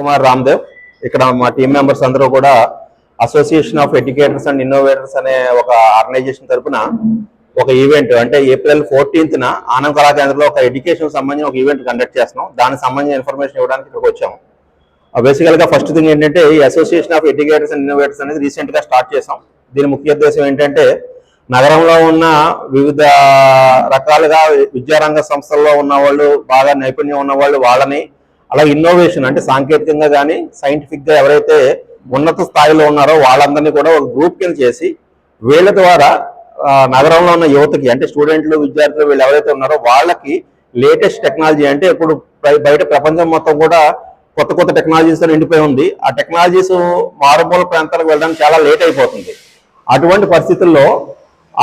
కుమార్ రామ్దేవ్. ఇక్కడ మా team members అందరూ కూడా association of educators and innovators అనే ఒక ఆర్గనైజేషన్ తరపున ఒక ఈవెంట్ అంటే ఏప్రిల్ ఫోర్టీన్త్ న ఆనంద్ కళా కేంద్రంలో ఒక ఎడ్యుకేషన్ సంబంధించిన ఒక ఈవెంట్ కండక్ట్ చేస్తున్నాం. దానికి సంబంధించిన ఇన్ఫర్మేషన్ ఇవ్వడానికి ఇక్కడికి వచ్చాము. Uh, బేసికల్గా ఫస్ట్ థింగ్ ఏంటంటే ఈ association of educators and innovators అనేది రీసెంట్గా స్టార్ట్ చేసాం దీని ముఖ్య ఉద్దేశం ఏంటంటే నగరంలో ఉన్న వివిధ రకాలుగా విద్యారంగ సంస్థల్లో ఉన్న వాళ్ళు బాగా నైపుణ్యం ఉన్న వాళ్ళు వాళ్ళని అలా ఇన్నోవేషన్ అంటే సాంకేతికంగా కానీ సైంటిఫిక్గా ఎవరైతే ఉన్నత స్థాయిలో ఉన్నారో వాళ్ళందరినీ కూడా ఒక గ్రూప్ కింద చేసి వీళ్ళ ద్వారా నగరంలో ఉన్న యువతకి అంటే స్టూడెంట్లు విద్యార్థులు వీళ్ళు ఎవరైతే ఉన్నారో వాళ్ళకి లేటెస్ట్ టెక్నాలజీ అంటే ఇప్పుడు బయట ప్రపంచం మొత్తం కూడా కొత్త కొత్త టెక్నాలజీస్తో నిండిపోయి ఉంది. ఆ టెక్నాలజీస్ మారుమూల ప్రాంతాలకు వెళ్ళడానికి చాలా లేట్ అయిపోతుంది. అటువంటి పరిస్థితుల్లో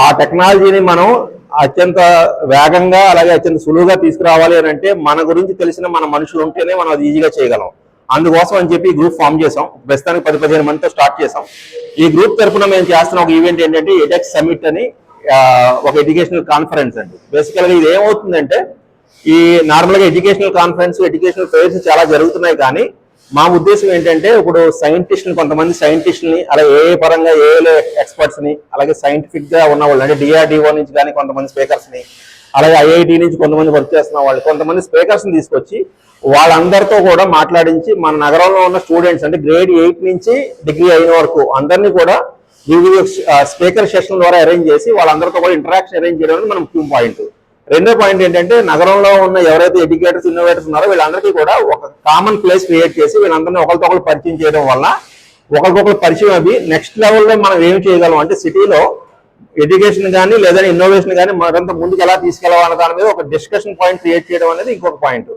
ఆ టెక్నాలజీని మనం అత్యంత వేగంగా అలాగే అత్యంత సులువుగా తీసుకురావాలి అని అంటే మన గురించి తెలిసిన మన మనుషులు ఉంటేనే మనం అది ఈజీగా చేయగలం. అందుకోసం అని చెప్పి గ్రూప్ ఫామ్ చేసాం ప్రస్తుతానికి పది పదిహేను మందితో స్టార్ట్ చేసాం ఈ గ్రూప్ తరపున మేము చేస్తున్న ఒక ఈవెంట్ ఏంటంటే ఎడెక్స్ సమిట్ అని ఒక ఎడ్యుకేషనల్ కాన్ఫరెన్స్ అండి. బేసికల్గా ఇది ఏమవుతుందంటే ఈ నార్మల్గా ఎడ్యుకేషనల్ కాన్ఫరెన్స్ ఎడ్యుకేషనల్ ఫెయిర్స్ చాలా జరుగుతున్నాయి కానీ మా ఉద్దేశం ఏంటంటే ఇప్పుడు సైంటిస్ట్ని కొంతమంది సైంటిస్ట్ని అలాగే ఏ పరంగా ఏఏలో ఎక్స్పర్ట్స్ని అలాగే సైంటిఫిక్గా ఉన్న వాళ్ళు అంటే డిఆర్డిఓ నుంచి కానీ కొంతమంది స్పీకర్స్ని అలాగే ఐఐటి నుంచి కొంతమంది వర్క్ చేస్తున్న వాళ్ళు కొంతమంది స్పీకర్స్ని తీసుకొచ్చి వాళ్ళందరితో కూడా మాట్లాడించి మన నగరంలో ఉన్న స్టూడెంట్స్ అంటే గ్రేడ్ ఎయిట్ నుంచి డిగ్రీ అయిన వరకు అందరినీ కూడా వివిధ స్పీకర్ సెషన్ ద్వారా అరేంజ్ చేసి వాళ్ళందరితో కూడా ఇంటరాక్షన్ అరేంజ్ చేయడం మనం మన పాయింట్ రెండో పాయింట్ ఏంటంటే నగరంలో ఉన్న ఎవరైతే ఎడ్యుకేటర్స్ ఇన్నోవేటర్స్ ఉన్నారో వీళ్ళందరికీ కూడా ఒక కామన్ ప్లేస్ క్రియేట్ చేసి వీళ్ళందరినీ ఒకరితో ఒకరు పరిచయం చేయడం వల్ల ఒకరికొకరు పరిచయం అవి నెక్స్ట్ లెవెల్లో మనం ఏం చేయగలం అంటే సిటీలో ఎడ్యుకేషన్ కానీ లేదా ఇన్నోవేషన్ కానీ మరింత ముందుకు ఎలా తీసుకెళ్ళాలన్న దాని మీద ఒక డిస్కషన్ పాయింట్ క్రియేట్ చేయడం అనేది ఇంకొక పాయింట్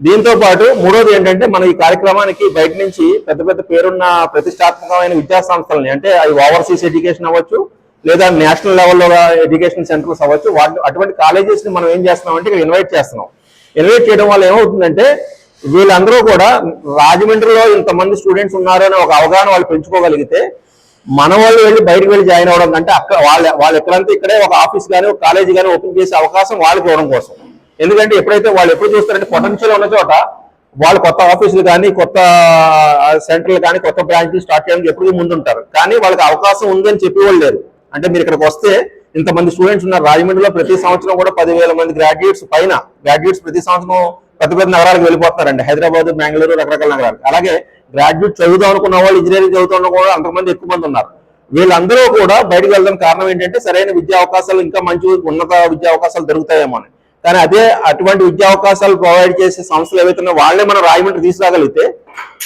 దీంతో పాటు మూడోది ఏంటంటే మనం ఈ కార్యక్రమానికి బయట నుంచి పెద్ద పెద్ద పేరున్న ప్రతిష్టాత్మకమైన విద్యా సంస్థలని అంటే అవి ఓవర్సీస్ ఎడ్యుకేషన్ అవ్వచ్చు లేదా నేషనల్ లెవెల్లో ఎడ్యుకేషన్ సెంటర్స్ అవ్వచ్చు. వాటి అటువంటి కాలేజెస్ని మనం ఏం చేస్తున్నాం అంటే ఇక్కడ ఇన్వైట్ చేస్తున్నాం. ఇన్వైట్ చేయడం వల్ల ఏమవుతుందంటే వీళ్ళందరూ కూడా రాజమండ్రిలో ఇంతమంది స్టూడెంట్స్ ఉన్నారు అనే ఒక అవగాహన వాళ్ళు పెంచుకోగలిగితే మన వాళ్ళు వెళ్ళి బయటకు వెళ్ళి జాయిన్ అవ్వడం కంటే అక్కడ వాళ్ళ వాళ్ళు ఎక్కడంతా ఇక్కడే ఒక ఆఫీస్ కానీ ఒక కాలేజ్ కానీ ఓపెన్ చేసే అవకాశం వాళ్ళకి ఇవ్వడం కోసం. ఎందుకంటే ఎప్పుడైతే వాళ్ళు ఎప్పుడు చూస్తారంటే పొటెన్షియల్ ఉన్న చోట వాళ్ళు కొత్త ఆఫీసులు కానీ కొత్త సెంటర్లు కానీ కొత్త బ్రాంచ్లు స్టార్ట్ చేయడానికి ఎప్పుడు ముందుంటారు. కానీ వాళ్ళకి అవకాశం ఉందని చెప్పి వాళ్ళు లేరు. అంటే మీరు ఇక్కడికి వస్తే ఇంతమంది స్టూడెంట్స్ ఉన్నారు. రాజమండ్రిలో ప్రతి సంవత్సరం కూడా పదివేల మంది గ్రాడ్యుయేట్స్ పైన గ్రాడ్యుయేట్స్ ప్రతి సంవత్సరం పెద్ద పెద్ద నగరాలకు వెళ్ళిపోతున్నారండి. హైదరాబాద్ బెంగళూరు రకరకాల నగరాలు. అలాగే గ్రాడ్యుయేట్ చదువుదాం అనుకున్న వాళ్ళు ఇంజనీరింగ్ చదువుతున్న కూడా అంతమంది ఎక్కువ మంది ఉన్నారు. వీళ్ళందరూ కూడా బయటకు వెళ్ళడం కారణం ఏంటంటే సరైన విద్యా అవకాశాలు ఇంకా మంచి ఉన్నత విద్యా అవకాశాలు దొరుకుతాయేమో అని. కానీ అదే అటువంటి విద్యా అవకాశాలు ప్రొవైడ్ చేసే సంస్థలు ఏవైతే వాళ్ళే మనం రాయమండ్రి తీసుకురాగలిగితే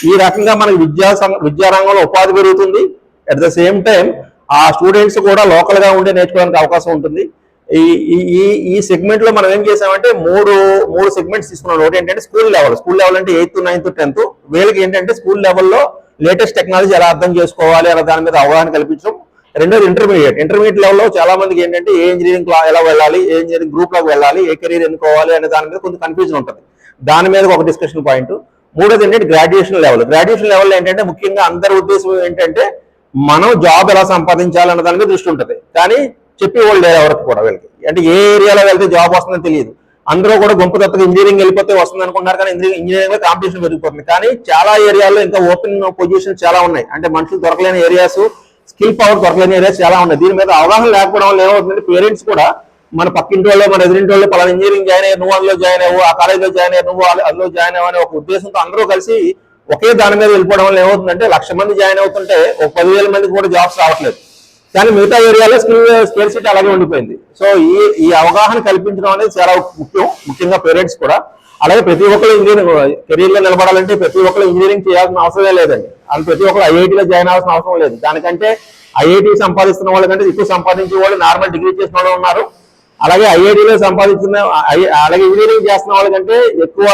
ఈ రకంగా మనకి విద్యా సం- ఉపాధి పెరుగుతుంది. అట్ ద సేమ్ టైం ఆ స్టూడెంట్స్ కూడా లోకల్గా ఉండే నేర్చుకోవడానికి అవకాశం ఉంటుంది. ఈ ఈ- ఈ సెగ్మెంట్లో మనం ఏం చేసామంటే మూడు మూడు సెగ్మెంట్స్ తీసుకున్నాం. ఒకటి ఏంటంటే స్కూల్ లెవెల్ స్కూల్ లెవెల్ అంటే ఎయిత్ నైన్త్ టెన్త్ వీళ్ళకి ఏంటంటే స్కూల్ లెవెల్లో లేటెస్ట్ టెక్నాలజీ ఎలా అర్థం చేసుకోవాలి అనే దాని మీద అవగాహన కల్పించడం. రెండోది ఇంటర్మీడియట్ ఇంటర్మీడియట్ లెవెల్లో చాలా మందికి ఏంటంటే ఏ ఇంజనీరింగ్ ఎలా వెళ్ళాలి ఏ ఇంజనీరింగ్ గ్రూప్లోకి వెళ్ళాలి ఏ కెరీర్ ఎన్నుకోవాలి అనే దాని మీద కొంచెం కన్ఫ్యూజన్ ఉంటుంది. దాని మీద ఒక డిస్కషన్ పాయింట్ మూడోది ఏంటంటే గ్రాడ్యుయేషన్ లెవెల్ గ్రాడ్యుయేషన్ లెవెల్ ఏంటంటే ముఖ్యంగా అందరి ఉద్దేశం ఏంటంటే మనం జాబ్ ఎలా సంపాదించాలన్న దానికి దాని దృష్టి ఉంటుంది. కానీ చెప్పి వాళ్ళు లేరు ఎవరికి కూడా వీళ్ళకి. అంటే ఏ ఏరియాలో వెళ్తే జాబ్ వస్తుందని తెలియదు. అందరూ కూడా గుంపు తప్పగా ఇంజనీరింగ్ వెళ్ళిపోతే వస్తుంది అనుకున్నారు కానీ ఇంజనీరింగ్ ఇంజనీరింగ్లో కాంపిటీషన్ పెరిగిపోతుంది. కానీ చాలా ఏరియాల్లో ఇంకా ఓపెన్ పొజిషన్ చాలా ఉన్నాయి. అంటే మనుషులు దొరకలేని ఏరియాస్ స్కిల్ పవర్ దొరకలేని ఏరియాస్ చాలా ఉన్నాయి. దీని మీద అవగాహన లేకపోవడం వల్ల ఏమవుతుందంటే పేరెంట్స్ కూడా మన పక్కింటి వాళ్ళు మన ఎదురింటి వాళ్ళు పలానా ఇంజనీరింగ్ జాయిన్ అయ్యారు నువ్వు అందులో జాయిన్ అయ్యావు ఆ కాలేజీలో జాయిన్ అయ్యారు నువ్వు అందులో- అందులో జాయిన్ అయ్యావు అనే ఒక ఉద్దేశంతో అందరూ కలిసి ఒకే దాని మీద వెళ్ళిపోవడం వల్ల ఏమవుతుందంటే లక్ష మంది జాయిన్ అవుతుంటే ఒక పదివేల మందికి కూడా జాబ్స్ రావట్లేదు. కానీ మిగతా ఏరియాలో స్కిల్ స్కేల్ సిటీ అలాగే ఉండిపోయింది. సో ఈ ఈ అవగాహన కల్పించడం అనేది చాలా ముఖ్యం ముఖ్యంగా పేరెంట్స్ కూడా. అలాగే ప్రతి ఒక్కరు ఇంజనీరింగ్ కెరీర్లో నిలబడాలంటే ప్రతి ఒక్కరు ఇంజనీరింగ్ చేయాల్సిన అవసరమే లేదండి. అది ప్రతి ఒక్కరు ఐఐటీలో జాయిన్ అవ్వాల్సిన అవసరం లేదు. దానికంటే ఐఐటి సంపాదిస్తున్న వాళ్ళకంటే ఎక్కువ సంపాదించే వాళ్ళు నార్మల్ డిగ్రీ చేసిన వాళ్ళు ఉన్నారు. అలాగే ఐఐటిలో సంపాదించిన ఐ- అలాగే ఇంజనీరింగ్ చేస్తున్న వాళ్ళకంటే ఎక్కువ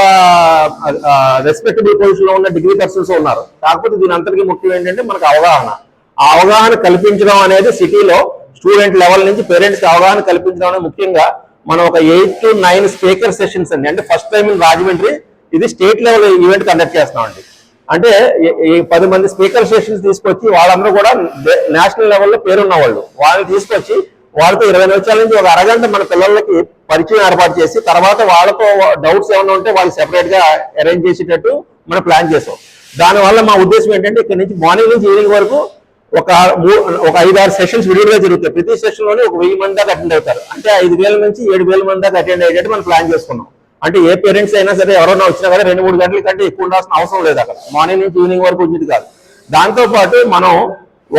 రెస్పెక్టబుల్ పొజిషన్లో ఉన్న డిగ్రీ పర్సన్స్ ఉన్నారు. కాకపోతే దీని అంతటికీ ముఖ్యం ఏంటంటే మనకు అవగాహన. ఆ అవగాహన కల్పించడం అనేది సిటీలో స్టూడెంట్ లెవెల్ నుంచి పేరెంట్స్ అవగాహన కల్పించడం అనేది ముఖ్యంగా మనం ఒక eight to nine speaker sessions అండి. అంటే ఫస్ట్ టైం ఇన్ రాజమండ్రి ఇది స్టేట్ లెవెల్ ఈవెంట్ కండక్ట్ చేస్తున్నాం అండి అంటే ఈ- ఈ పది మంది స్పీకర్ సెషన్స్ తీసుకొచ్చి వాళ్ళందరూ కూడా నేషనల్ లెవెల్లో పేరున్న వాళ్ళు. వాళ్ళని తీసుకొచ్చి వాళ్ళతో ఇరవై నిమిషాల నుంచి ఒక అరగంట మన పిల్లలకి పరిచయం ఏర్పాటు చేసి తర్వాత వాళ్ళతో డౌట్స్ ఏమైనా ఉంటే వాళ్ళు సెపరేట్గా అరేంజ్ చేసేటట్టు మనం ప్లాన్ చేసాం. దానివల్ల మా ఉద్దేశం ఏంటంటే ఇక్కడ నుంచి మార్నింగ్ నుంచి ఈవినింగ్ వరకు ఒక మూ- ఒక ఐదు ఆరు సెషన్స్ విడిగా జరుగుతాయి. ప్రతి సెషన్లోనే ఒక వెయ్యి మంది దాకా అటెండ్ అవుతారు. అంటే ఐదు వేల నుంచి ఏడు వేల మంది దాకా అటెండ్ అయ్యేటట్టు మనం ప్లాన్ చేసుకున్నాం. అంటే ఏ పేరెంట్స్ అయినా సరే ఎవరైనా వచ్చినా కానీ రెండు మూడు గంటల కంటే ఎక్కువ ఉండాల్సిన అవసరం లేదు అక్కడ. మార్నింగ్ నుంచి ఈవినింగ్ వరకు ఉండేది కాదు. దాంతో పాటు మనం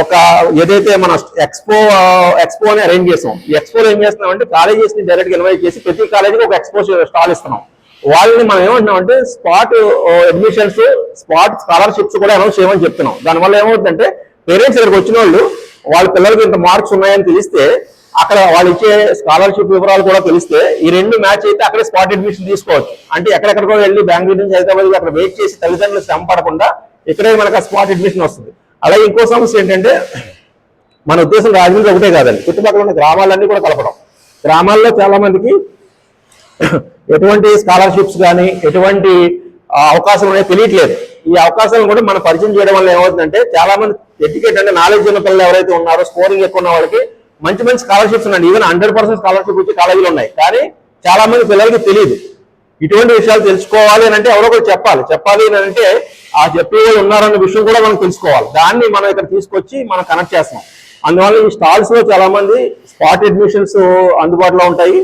ఒక ఏదైతే మన ఎక్స్పో ఎక్స్పో అని అరేంజ్ చేసాం. ఈ ఎక్స్పోలో ఏం చేస్తున్నాం అంటే కాలేజెస్ని డైరెక్ట్ ఇన్వైట్ చేసి ప్రతి కాలేజీకి ఒక ఎక్స్పో స్టాల్ ఇస్తున్నాం. వాళ్ళని మనం ఏమంటున్నాం అంటే స్పాట్ అడ్మిషన్స్ స్పాట్ స్కాలర్షిప్స్ కూడా అనౌన్స్ చేయమని చెప్తున్నాం. దానివల్ల ఏమవుతుందంటే పేరెంట్స్ ఇక్కడికి వచ్చిన వాళ్ళు వాళ్ళ పిల్లలకి ఇంత మార్క్స్ ఉన్నాయని తెలిస్తే అక్కడ వాళ్ళు ఇచ్చే స్కాలర్షిప్ వివరాలు కూడా తెలిస్తే ఈ రెండు మ్యాచ్ అయితే అక్కడే స్పాట్ అడ్మిషన్ తీసుకోవచ్చు. అంటే ఎక్కడెక్కడికో వెళ్ళి బెంగళూరు నుంచి హైదరాబాద్ అక్కడ వెయిట్ చేసి తల్లిదండ్రులు శ్రమ పడకుండా ఇక్కడే మనకు స్పాట్ అడ్మిషన్ వస్తుంది. అలాగే ఇంకో సమస్య ఏంటంటే మన ఉద్దేశం రాజమండ్రి ఒకటే కాదండి. చుట్టుపక్కల ఉన్న గ్రామాలన్నీ కూడా కలపడం. గ్రామాల్లో చాలా మందికి ఎటువంటి స్కాలర్షిప్స్ కానీ ఎటువంటి అవకాశం అనేది తెలియట్లేదు. ఈ అవకాశాలను కూడా మనం పరిచయం చేయడం వల్ల ఏమవుతుందంటే చాలా మంది ఎడ్యుకేట్ అంటే నాలెడ్జ్ ఉన్న పిల్లలు ఎవరైతే ఉన్నారో స్కోరింగ్ ఎక్కువ ఉన్న వాళ్ళకి మంచి మంచి స్కాలర్షిప్స్ ఉన్నాయి ఈవెన్ హండ్రెడ్ పర్సెంట్ స్కాలర్షిప్ వచ్చి కాలేజీలు ఉన్నాయి. కానీ చాలా మంది పిల్లలకి తెలియదు. ఇటువంటి విషయాలు తెలుసుకోవాలి అని అంటే ఎవరో ఒకరు చెప్పాలి. చెప్పాలి అని అంటే ఆ చెప్పే వాళ్ళు ఉన్నారన్న విషయం కూడా మనం తెలుసుకోవాలి. దాన్ని మనం ఇక్కడ తీసుకొచ్చి మనం కనెక్ట్ చేస్తాం అందువల్ల ఈ స్టాల్స్లో చాలా మంది స్పాట్ అడ్మిషన్స్ అందుబాటులో ఉంటాయి.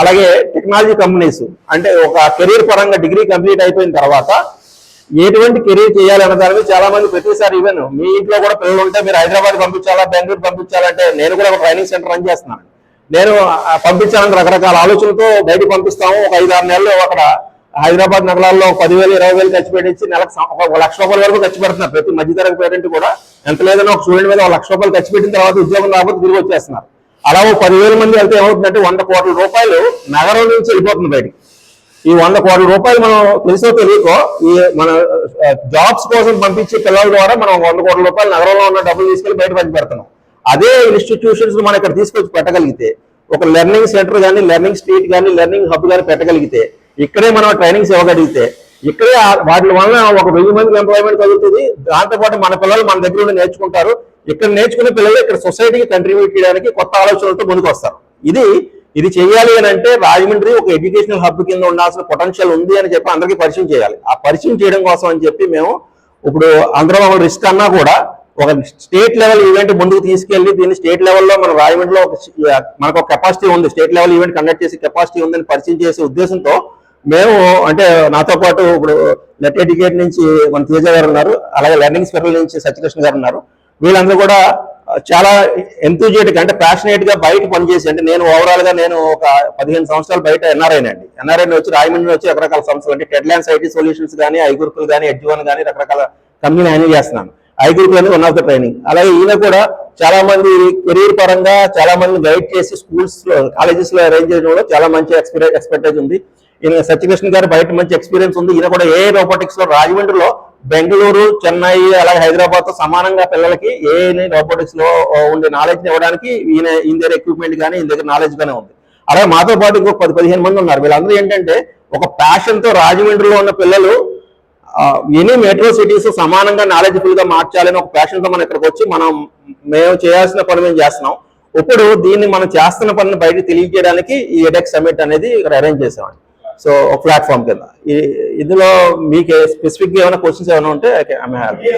అలాగే టెక్నాలజీ కంపెనీస్ అంటే ఒక కెరీర్ పరంగా డిగ్రీ కంప్లీట్ అయిపోయిన తర్వాత ఎటువంటి కెరీర్ చేయాలన్న దాని మీద చాలా మంది ప్రతిసారి ఈవెన్ మీ ఇంట్లో కూడా పిల్లలు ఉంటే మీరు హైదరాబాద్ పంపించాలా బెంగళూరు పంపించాలంటే నేను కూడా ఒక ట్రైనింగ్ సెంటర్ రన్ చేస్తున్నాను. నేను పంపించాలని రకరకాల ఆలోచనలతో బయటకు పంపిస్తాము. ఒక ఐదు ఆరు నెలలు అక్కడ హైదరాబాద్ నగరాల్లో పదివేలు ఇరవై వేలు ఖర్చు పెట్టించి నెలకు ఒక లక్ష రూపాయల వరకు ఖర్చు పెడుతున్నారు. ప్రతి మధ్యతరగతి పేరెంట్ కూడా ఎంత లేదన్నా ఒక స్టూడెంట్ మీద ఒక లక్ష రూపాయలు ఖర్చు పెట్టిన తర్వాత ఉద్యోగం రాకపోతే తిరిగి వచ్చేస్తున్నారు. అలా ఓ పదివేల మంది వెళ్తే ఏమవుతుందంటే వంద కోట్ల రూపాయలు నగరం నుంచి వెళ్ళిపోతుంది బయటికి. ఈ వంద కోట్ల రూపాయలు మనం తెలిసో తెలియకో ఈ మన జాబ్స్ కోసం పంపించే పిల్లల ద్వారా మనం వంద కోట్ల రూపాయలు నగరంలో ఉన్న డబ్బులు తీసుకెళ్ళి బయట పంచి పెడుతున్నాం. అదే ఇన్స్టిట్యూషన్స్ మనం ఇక్కడ తీసుకొచ్చి పెట్టగలిగితే ఒక లెర్నింగ్ సెంటర్ కానీ లెర్నింగ్ స్ట్రీట్ కానీ లెర్నింగ్ హబ్ కానీ పెట్టగలిగితే ఇక్కడే మనం ట్రైనింగ్స్ ఇవ్వగలిగితే ఇక్కడే వాటి వలన ఒక వెయ్యి మందికి ఎంప్లాయ్మెంట్ కలుగుతుంది. దాంతోపాటు మన పిల్లలు మన దగ్గర ఉండి నేర్చుకుంటారు. ఇక్కడ నేర్చుకునే పిల్లలు ఇక్కడ సొసైటీకి కంట్రిబ్యూట్ చేయడానికి కొత్త ఆలోచనలతో ముందుకు వస్తారు ఇది ఇది చేయాలి అని అంటే రాజమండ్రి ఒక ఎడ్యుకేషనల్ హబ్ కింద ఉండాల్సిన పొటెన్షియల్ ఉంది అని చెప్పి అందరికీ పరిచయం చేయాలి. ఆ పరిచయం చేయడం కోసం అని చెప్పి మేము ఇప్పుడు అందరం రిస్క్ అన్నా కూడా ఒక స్టేట్ లెవెల్ ఈవెంట్ ముందుకు తీసుకెళ్ళి దీన్ని స్టేట్ లెవెల్లో మన రాజమండ్రిలో ఒక మనకు ఒక కెపాసిటీ ఉంది. స్టేట్ లెవెల్ ఈవెంట్ కండక్ట్ చేసే కెపాసిటీ ఉందని పరిచయం చేసే ఉద్దేశంతో మేము అంటే నాతో పాటు ఇప్పుడు నెట్ ఎడ్యుకేట్ నుంచి మన తేజ గారు ఉన్నారు. అలాగే లెర్నింగ్ స్పెషల్ నుంచి సత్యకృష్ణ గారు ఉన్నారు. వీళ్ళందరూ కూడా చాలా ఎంతూజియేటిక్ అంటే ప్యాషనేట్గా బయట పనిచేసి అంటే నేను ఓవరాల్గా నేను ఒక పదిహేను సంవత్సరాలు బయట ఎన్ఆర్ఐ అండి. ఎన్ఆర్ఐ వచ్చి రాయమండ్రి వచ్చి రకరకాల సంస్థలు అంటే టెడ్లాన్స్ ఐటీ సొల్యూషన్స్ కానీ ఐగురుకులు కానీ ఎడ్జువన్ కానీ రకరకాల కంపెనీ హ్యాండిల్ చేస్తున్నాను. ఐగురుకులు అనేది వన్ ఆఫ్ ద ట్రైనింగ్ అలాగే ఈయన కూడా చాలా మంది కెరీర్ పరంగా చాలా మంది గైడ్ చేసి స్కూల్స్లో కాలేజెస్లో అరేంజ్ చేయడంలో చాలా మంచి ఎక్స్పీరియన్స్ ఎక్స్పెక్టేజ్ ఉంది. ఈయన సత్యకృష్ణ గారు బయట మంచి ఎక్స్పీరియన్స్ ఉంది. ఈయన కూడా ఏ రోబోటిక్స్లో రాజమండ్రిలో బెంగళూరు చెన్నై అలాగే హైదరాబాద్తో సమానంగా పిల్లలకి ఏ రోబోటిక్స్లో ఉండే నాలెడ్జ్ ఇవ్వడానికి ఈయన ఈయన దగ్గర ఎక్విప్మెంట్ కానీ ఈయన దగ్గర నాలెడ్జ్ గానే ఉంది. అలాగే మాతో పాటు ఇంకొక పది పదిహేను మంది ఉన్నారు. వీళ్ళందరూ ఏంటంటే ఒక ప్యాషన్తో రాజమండ్రిలో ఉన్న పిల్లలు ఎనీ మెట్రో సిటీస్ సమానంగా నాలెడ్జ్ఫుల్గా మార్చాలని ఒక ప్యాషన్తో మనం ఇక్కడికి వచ్చి మనం మేము చేయాల్సిన పని మేము చేస్తున్నాం. ఇప్పుడు దీన్ని మనం చేస్తున్న పనిని బయట తెలియజేయడానికి ఈ ఎడెక్ సమిట్ అనేది ఇక్కడ అరేంజ్ చేసామండి సో ఒక ప్లాట్ఫామ్ కింద. ఇందులో మీకు స్పెసిఫిక్గా ఏమైనా క్వశ్చన్స్ ఏమైనా ఉంటే ఐ హ్యాపీ